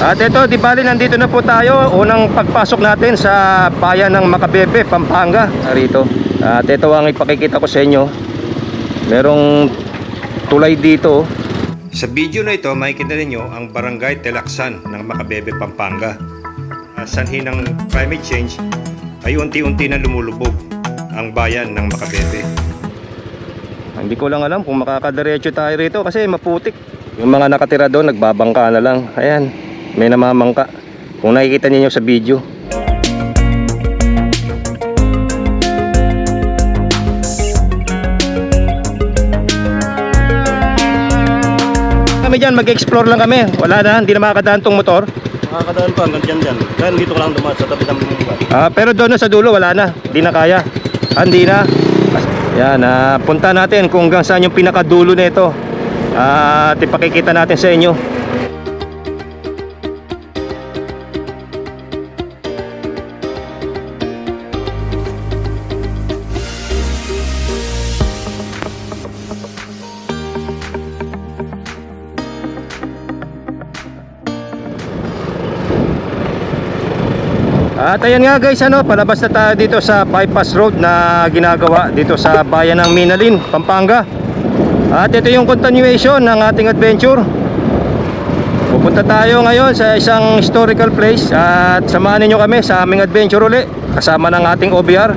At ito, di bali nandito na po tayo. Unang pagpasok natin sa bayan ng Macabebe, Pampanga. Rito. At ito ang ipakikita ko sa inyo. Merong tulay dito. Sa video na ito, makikita ninyo ang Barangay Telaksan ng Macabebe, Pampanga. Sanhi ng climate change ay unti-unti na lumulubog ang bayan ng Macabebe. Hindi ko lang alam kung makakadiretso tayo rito kasi maputik. Yung mga nakatira doon, nagbabangka na lang. Ayan, may namamangka. Kung nakikita niyo sa video. Kami dyan, mag-explore lang kami. Wala na, hindi na makakadaan tong motor. Makakadaan pa hanggang dyan dyan. Kaya dito ka lang dumaan sa tabi ng lugar. Ah, pero doon na sa dulo, wala na. Hindi na kaya. Ah, Hindi na. Yan, ah, punta natin kung hanggang saan yung pinakadulo nito. Ah, at ipakikita natin sa inyo. At ayan nga guys, ano, palabas na tayo dito sa bypass road na ginagawa dito sa bayan ng Minalin, Pampanga. At ito yung continuation ng ating adventure. Pupunta tayo ngayon sa isang historical place at samahan niyo kami sa aming adventure uli kasama ng ating OBR.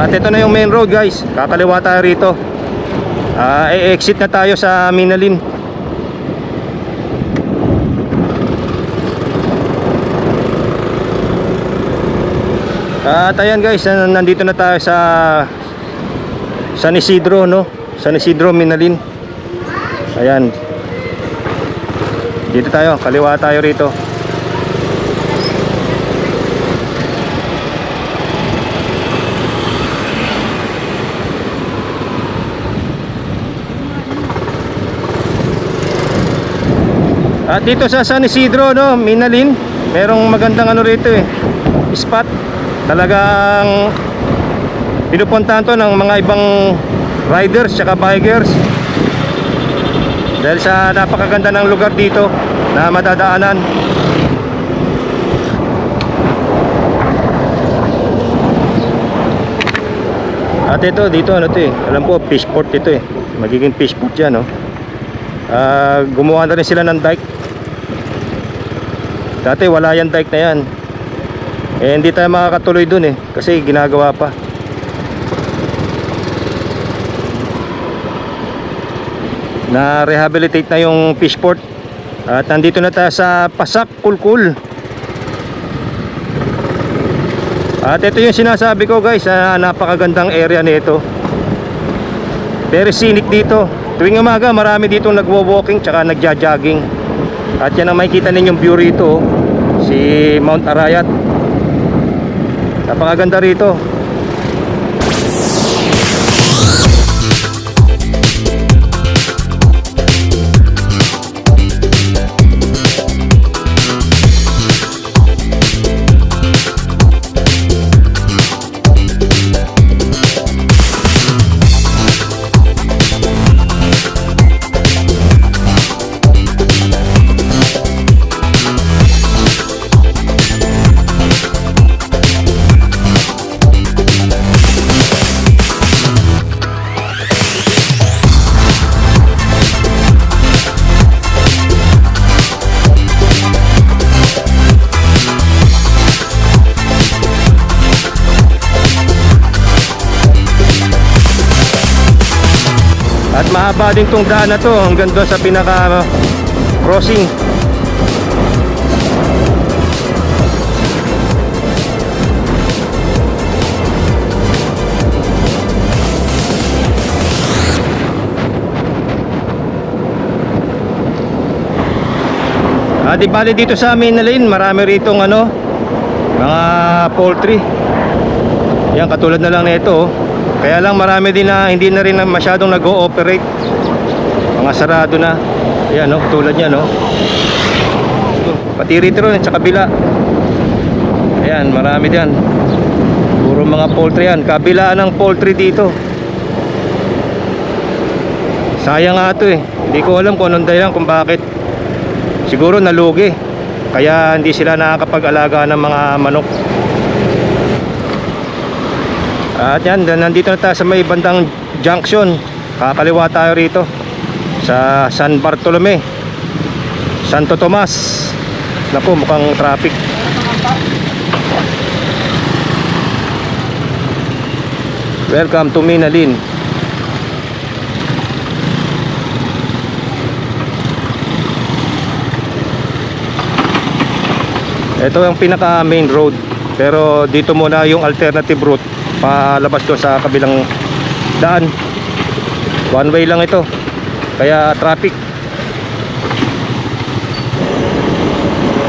At ito na yung main road guys, kakaliwa tayo rito. Ah, e-exit na tayo sa Minalin. At ayan guys, nan- nandito na tayo sa San Isidro, no? San Isidro, Minalin. Ayan. Dito tayo, kaliwa tayo rito. At dito sa San Isidro, no, Minalin, merong magandang ano rito eh, spot. Talagang pinupuntahan to ng mga ibang riders tsaka bikers. Dahil sa napakaganda ng lugar dito na madadaanan. At ito, dito ano to eh. Alam ko, fishport ito eh. Magiging fishport yan, no. Ah, gumawa na rin sila ng dike. Dati wala yan dike na yan. Eh hindi tayo makakatuloy dun eh kasi ginagawa pa. Na rehabilitate na yung fishport. At nandito na tayo sa Pasak Kulkul. At ito yung sinasabi ko guys, na napakagandang area nito. Very scenic dito. Tuwing umaga marami dito nagwo-walking tsaka nagja-jogging. At yan ang makikita ninyong view rito, oh. si Mount Arayat. Napakaganda rito. At mahaba din tong daan na to hanggang doon sa pinaka crossing. Ah, di bali dito sa amin na lane, marami rito ano, mga poultry. Yan, katulad na lang nito. oh. Kaya lang marami din na hindi na rin masyadong nag-ooperate. Mga sarado na. Yan, no? tulad niya, no? Pati rito rin, sa kabila. Ayan, marami diyan. Puro mga poultry yan. Kabila ng poultry dito. Sayang nga ito eh. Hindi ko alam kung anong dahilan kung bakit. Siguro nalugi. Kaya hindi sila nakakapag-alaga ng mga manok. At yan, nandito na tayo sa may bandang junction. Kakaliwa tayo rito sa San Bartolome. Santo Tomas. Naku, mukhang traffic. Welcome to Minalin. Ito yung pinaka main road. Pero dito muna yung alternative route palabas doon sa kabilang daan. One way lang ito. Kaya traffic.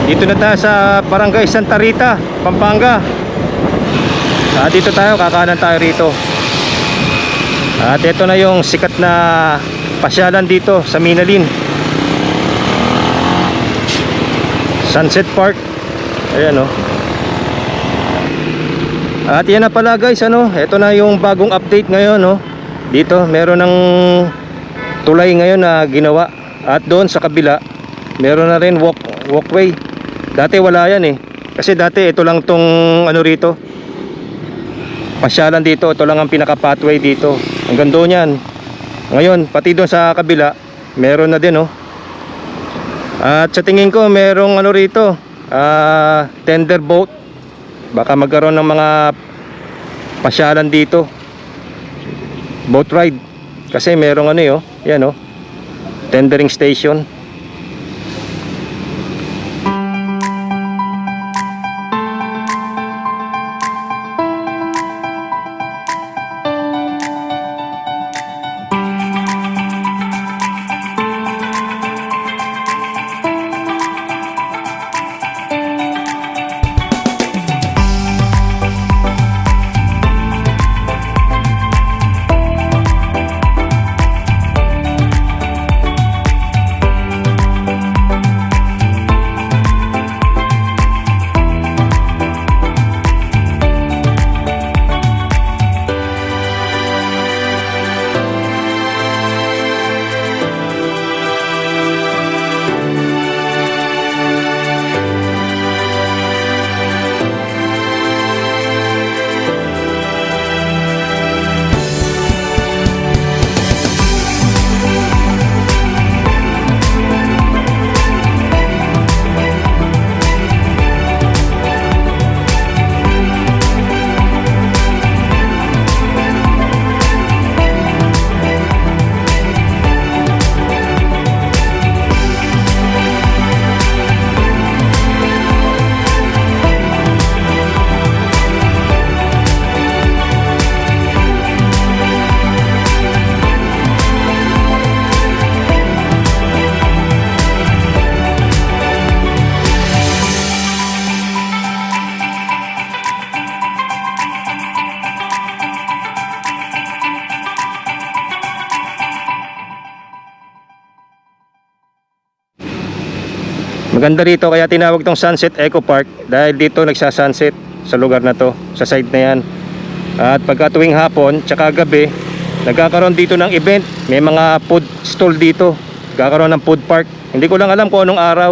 Dito na tayo sa Barangay Santa Rita, Pampanga. Ah, dito tayo, kakanan tayo rito. At ito na yung sikat na pasyalan dito sa Minalin. Sunset Park. Ayan oh. At yan na pala guys, ano, ito na yung bagong update ngayon, no. Dito, meron ng tulay ngayon na ginawa. At doon sa kabila, meron na rin walk, walkway. Dati wala yan eh. Kasi dati ito lang tong ano rito. Pasyalan dito, ito lang ang pinaka pathway dito. Hanggang doon yan. Ngayon, pati doon sa kabila, meron na din, oh. At sa tingin ko, merong ano rito, ah, tender boat. Baka magkaroon ng mga pasyalan dito. Boat ride. Kasi merong ano eh, oh. Yan oh. Tendering station. Maganda rito kaya tinawag tong Sunset Eco Park dahil dito nagsa-sunset sa lugar na to, sa side na yan. At pagka tuwing hapon, tsaka gabi, nagkakaroon dito ng event. May mga food stall dito. Nagkakaroon ng food park. Hindi ko lang alam kung anong araw.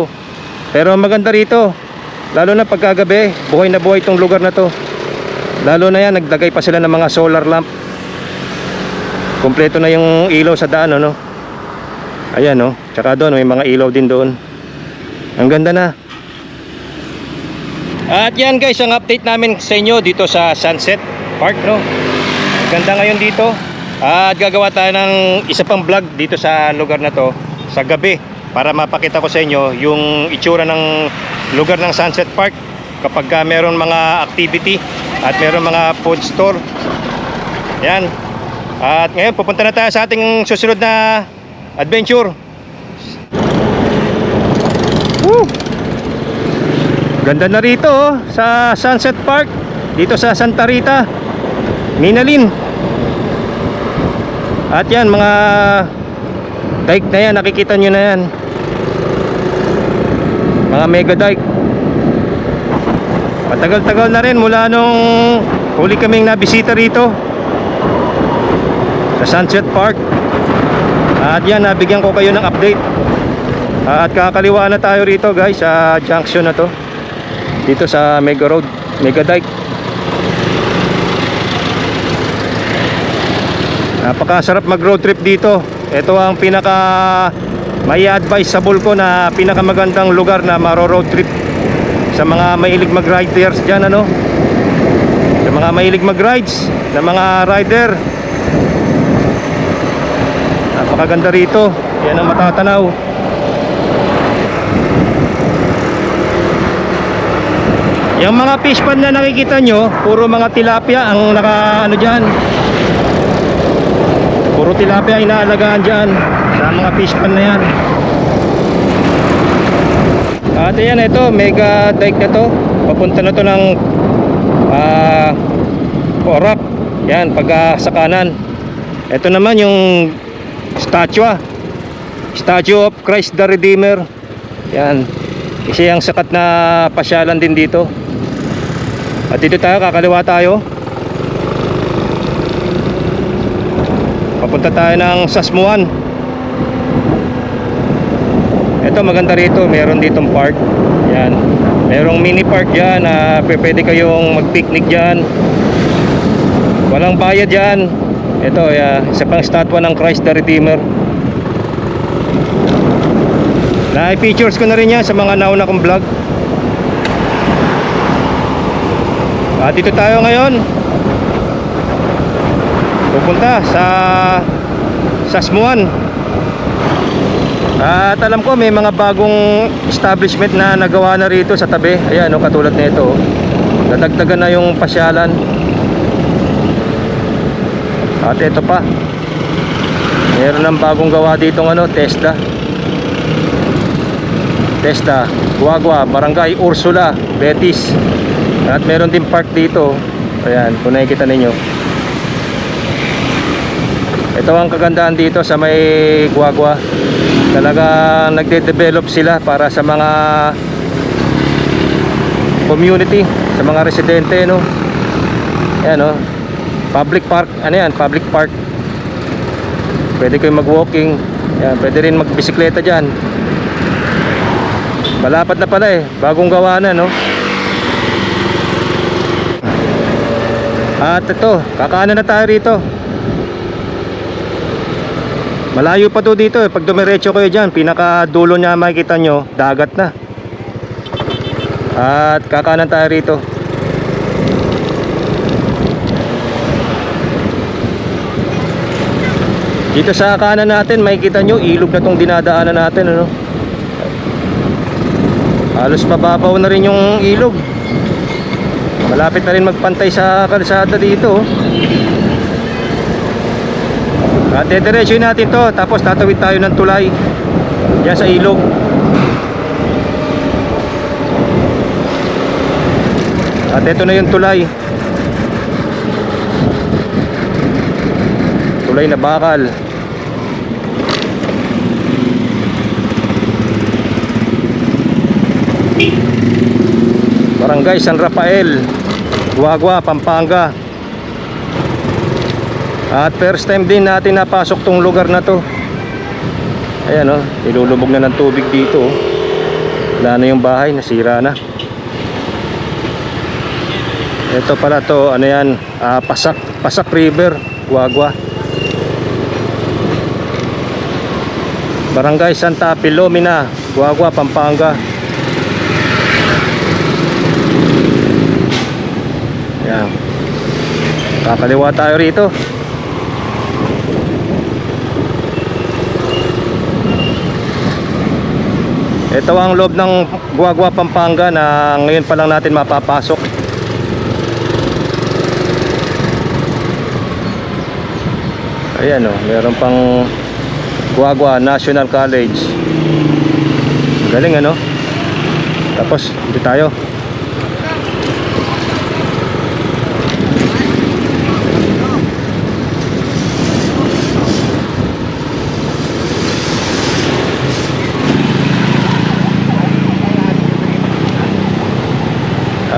Pero maganda rito. Lalo na pagkagabi, buhay na buhay itong lugar na to. Lalo na yan, naglagay pa sila ng mga solar lamp. Kompleto na yung ilaw sa daan, ano? Ayan, no? Tsaka doon, may mga ilaw din doon. Ang ganda na. At yan guys, ang update namin sa inyo dito sa Sunset Park, no? Ganda ngayon dito. At gagawa tayo ng isa pang vlog dito sa lugar na to sa gabi para mapakita ko sa inyo yung itsura ng lugar ng Sunset Park kapag ka meron mga activity at meron mga food store. Yan. At ngayon pupunta na tayo sa ating susunod na adventure. Ganda na rito oh, sa Sunset Park dito sa Santa Rita, Minalin. At yan mga dike na yan, nakikita nyo na yan. Mga mega dike. Matagal-tagal na rin mula nung huli kaming nabisita rito sa Sunset Park. At yan, nabigyan ko kayo ng update. At kakaliwa na tayo rito guys sa junction na to. Dito sa Mega Road, Mega Dike. Napakasarap mag road trip dito. Ito ang pinaka may advisable ko na pinakamagandang lugar na maro road trip. Sa mga mahilig mag riders dyan ano? Sa mga mahilig mag rides na mga rider. Napakaganda rito. Yan ang matatanaw yung mga fish pond na nakikita nyo puro mga tilapia ang naka ano dyan. Puro tilapia inaalagaan dyan sa mga fish pond na yan. At yan ito mega dike na to. Papunta na to ng ah Porak yan pag ah, sa kanan. Ito naman yung statue. Statue of Christ the Redeemer. Yan. Kasi ang sakat na pasyalan din dito at dito tayo kakaliwa tayo. Papunta tayo ng Sasmuan. Ito maganda rito. Meron ditong park. Yan. Merong mini park dyan na pwede kayong mag picnic dyan. Walang bayad dyan. Ito ya, isa pang statwa ng Christ the Redeemer. Na features ko na rin yan sa mga nauna kong vlog at dito tayo ngayon pupunta sa Sasmuan at alam ko may mga bagong establishment na nagawa na rito sa tabi. Ayan, no, katulad nito. Nadagdagan na yung pasyalan. At ito pa. Meron ng bagong gawa dito ano, Tesla. Tesla, Guagua, Barangay Ursula, Betis. At meron din park dito. Ayan, kung nakikita ninyo. Ito ang kagandahan dito sa may Guagua. Talagang nagde-develop sila para sa mga community sa mga residente no? Yan no public park ano yan? Public park. Pwede kayo mag walking yan, pwede rin mag bisikleta dyan. Malapad na pala eh. Bagong gawa na no at ito kakanan na tayo rito Malayo pa to dito eh. Pag dumiretso kayo dyan, pinakadulo niya makikita nyo, dagat na. At kakanan tayo rito. Dito sa kanan natin, makikita nyo, ilog na tong dinadaanan natin. Ano? Halos mababaw na rin yung ilog. Malapit na rin magpantay sa kalsada dito. At dediretsuin natin to Tapos tatawid tayo ng tulay Diyan sa ilog. At ito na yung tulay. Tulay na bakal Barangay San Rafael Guagua, Pampanga. At first time din natin napasok tong lugar na to. Ayan o, oh, ilulubog na ng tubig dito oh. Wala na yung bahay, nasira na. Ito pala to, ano yan, ah, Pasak, Pasak River, Guagua. Barangay Santa Pilomina, Guagua, Pampanga Kakaliwa tayo rito Ito ang loob ng Guagua Pampanga na ngayon pa lang natin mapapasok. Ayan o, meron pang Guagua National College. Galing ano? Tapos, dito tayo.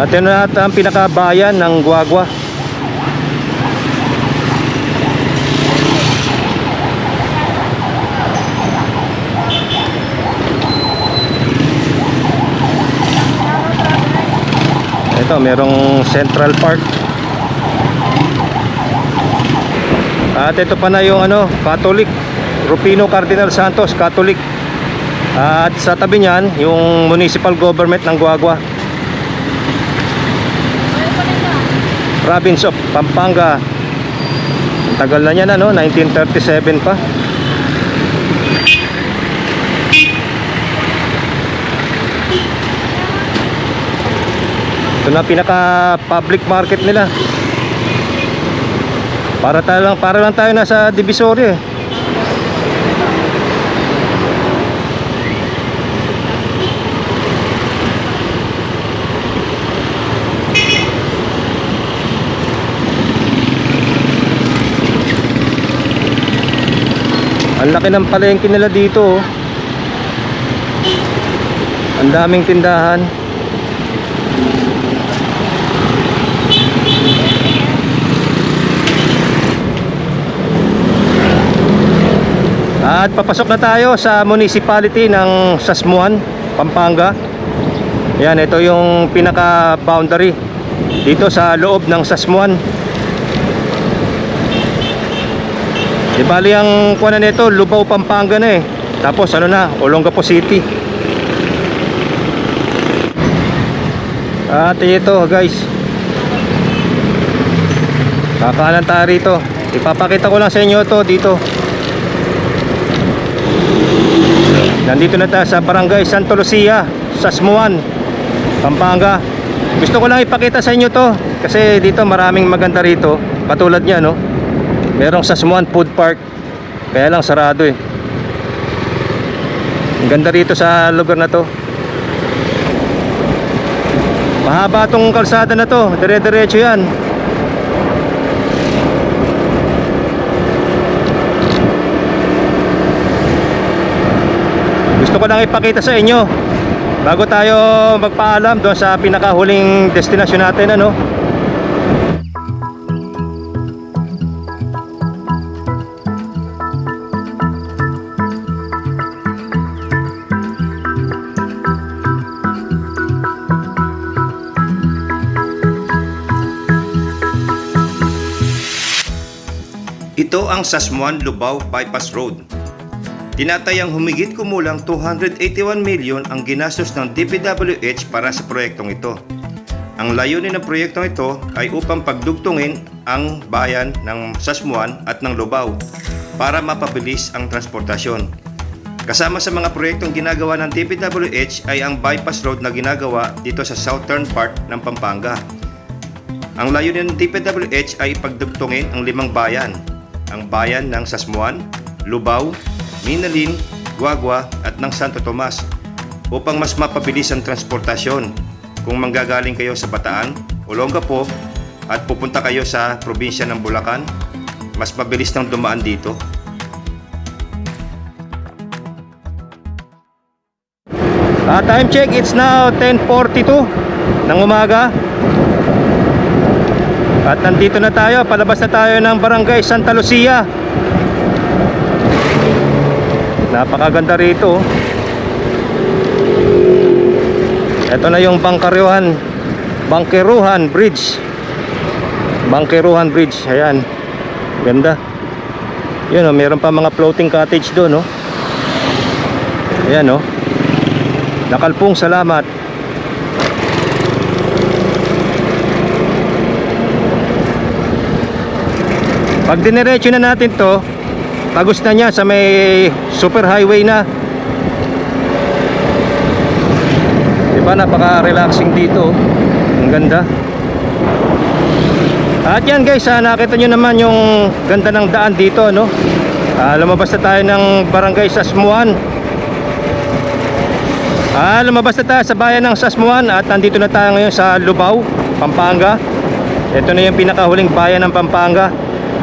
At yan na ang pinakabayan ng Guagua. Ito, merong Central Park. At ito pa na yung ano, Catholic. Rufino Cardinal Santos, Catholic. At sa tabi niyan, yung municipal government ng Guagua. Province of Pampanga. Tagal na niyan ano, 1937 pa. Ito na pinaka public market nila. Para tayo lang para lang tayo nasa Divisoria eh. Ang laki ng palengke nila dito. oh. Ang daming tindahan. At papasok na tayo sa municipality ng Sasmuan, Pampanga. Yan, ito yung pinaka boundary dito sa loob ng Sasmuan. Di bali ang kuha nito, Lubao, Pampanga na eh. Tapos ano na, Olongapo City. At ito guys. Kakanan tayo rito. Ipapakita ko lang sa inyo to dito. Nandito na tayo sa Barangay Santo Lucia, Sasmuan, Pampanga. Gusto ko lang ipakita sa inyo to kasi dito maraming maganda rito. Katulad niya no. Merong Sasmuan Food Park. Kaya lang sarado eh. Ang ganda rito sa lugar na to. Mahaba tong kalsada na to. Dire-diretso yan. Gusto ko lang ipakita sa inyo bago tayo magpaalam doon sa pinakahuling destinasyon natin ano. Ang Sasmuan Lubao Bypass Road. Tinatayang humigit kumulang 281 milyon ang ginastos ng DPWH para sa proyektong ito. Ang layunin ng proyektong ito ay upang pagdugtungin ang bayan ng Sasmuan at ng Lubao para mapabilis ang transportasyon. Kasama sa mga proyektong ginagawa ng DPWH ay ang bypass road na ginagawa dito sa southern part ng Pampanga. Ang layunin ng DPWH ay pagdugtungin ang limang bayan, ang bayan ng Sasmuan, Lubao, Minalin, Guagua at ng Santo Tomas upang mas mapabilis ang transportasyon kung manggagaling kayo sa Bataan, Olongapo at pupunta kayo sa probinsya ng Bulacan, mas mabilis nang dumaan dito. Ah, time check, it's now 10.42 ng umaga. At nandito na tayo, palabas na tayo ng barangay Santa Lucia. Napakaganda rito. Ito na yung Bangkaruhan Bangkeruhan Bridge. Bangkeruhan Bridge, ayan. Ganda. Yun oh, meron pa mga floating cottage doon, oh. Ayan oh. Nakalpong salamat. Pag diniretso na natin to, tagos na niya sa may super highway na. Diba napaka-relaxing dito. Ang ganda. At yan guys, ah, nakita nyo naman yung ganda ng daan dito, no? Ah, lumabas na tayo ng barangay Sasmuan. Ah, lumabas na tayo sa bayan ng Sasmuan at nandito na tayo ngayon sa Lubao, Pampanga. Ito na yung pinakahuling bayan ng Pampanga.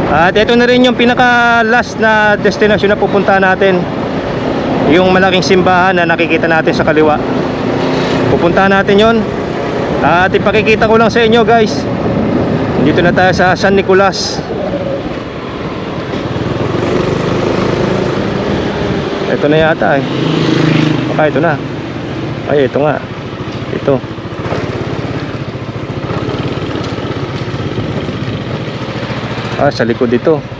At ito na rin yung pinaka last na destination na pupunta natin. Yung malaking simbahan na nakikita natin sa kaliwa. Pupuntahan natin yon. At ipakikita ko lang sa inyo guys. Dito na tayo sa San Nicolas. Ito na yata eh. Baka ito na. Ay, ito nga. Ito. Ah, sa likod dito.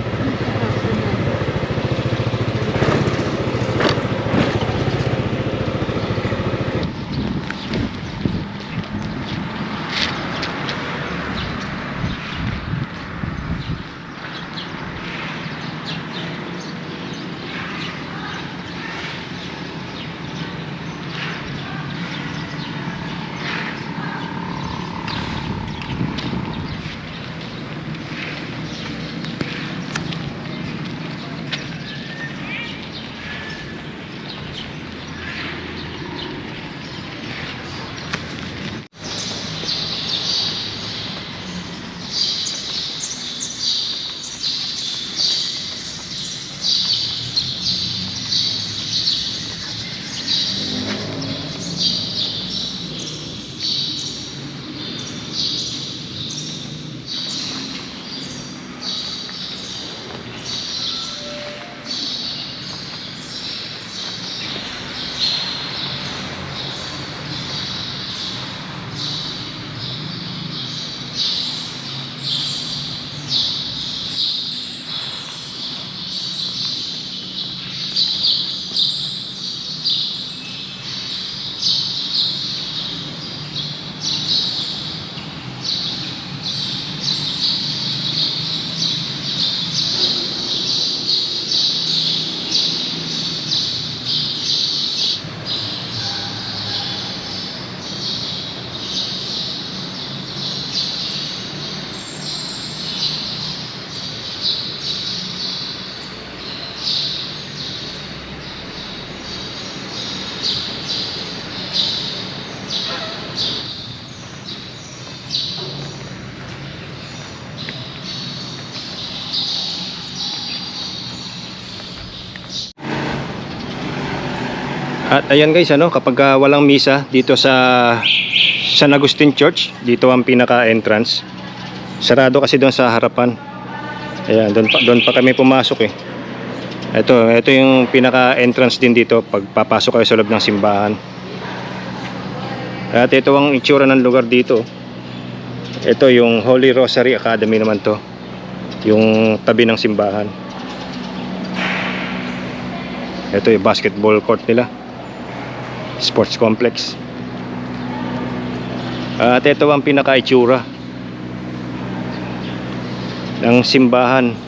At ayan guys, ano, kapag ah, walang misa dito sa San Agustin Church, dito ang pinaka-entrance. Sarado kasi doon sa harapan. Ayan, doon pa, doon pa kami pumasok eh. Ito, ito yung pinaka-entrance din dito pag papasok kayo sa loob ng simbahan. At ito ang itsura ng lugar dito. Ito yung Holy Rosary Academy naman to. Yung tabi ng simbahan. Ito yung basketball court nila sports complex. At ito ang pinaka-itsura ng simbahan.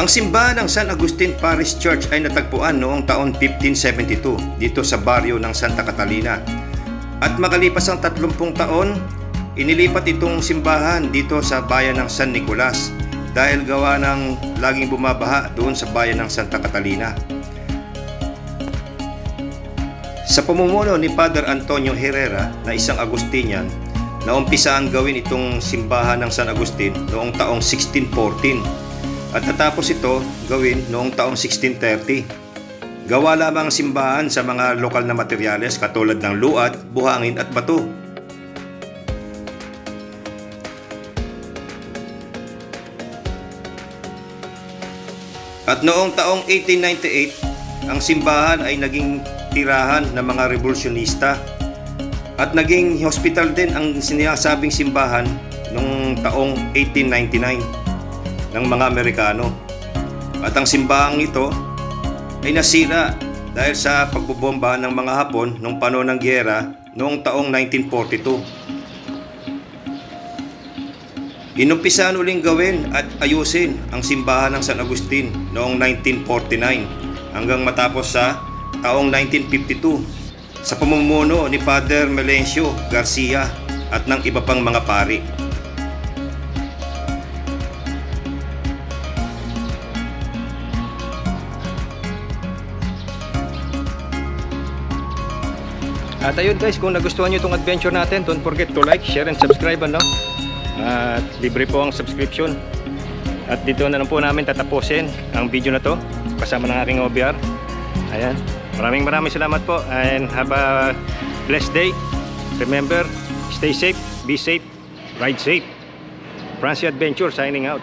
Ang simbahan ng San Agustin Parish Church ay natagpuan noong taon 1572 dito sa baryo ng Santa Catalina. At makalipas ang 30 taon, inilipat itong simbahan dito sa bayan ng San Nicolas dahil gawa ng laging bumabaha doon sa bayan ng Santa Catalina. Sa pamumuno ni Father Antonio Herrera na isang Agustinian, naumpisaan gawin itong simbahan ng San Agustin noong taong 1614 at natapos ito gawin noong taong 1630. Gawa lamang ang simbahan sa mga lokal na materyales katulad ng luat, buhangin at bato. At noong taong 1898, ang simbahan ay naging tirahan ng mga revolusyonista at naging hospital din ang sinasabing simbahan noong taong 1899 ng mga Amerikano. At ang simbahang ito ay nasira dahil sa pagbobomba ng mga Hapon noong panahon ng giyera noong taong 1942. Inumpisahan uling gawin at ayusin ang simbahan ng San Agustin noong 1949 hanggang matapos sa taong 1952 sa pamumuno ni Father Melencio Garcia at ng iba pang mga pari. At ayun guys, kung nagustuhan nyo itong adventure natin, don't forget to like, share, and subscribe. Ano? At libre po ang subscription. At dito na lang po namin tatapusin ang video na to kasama ng aking OBR. Ayan. Maraming maraming salamat po and have a blessed day. Remember, stay safe, be safe, ride safe. Francie Adventure signing out.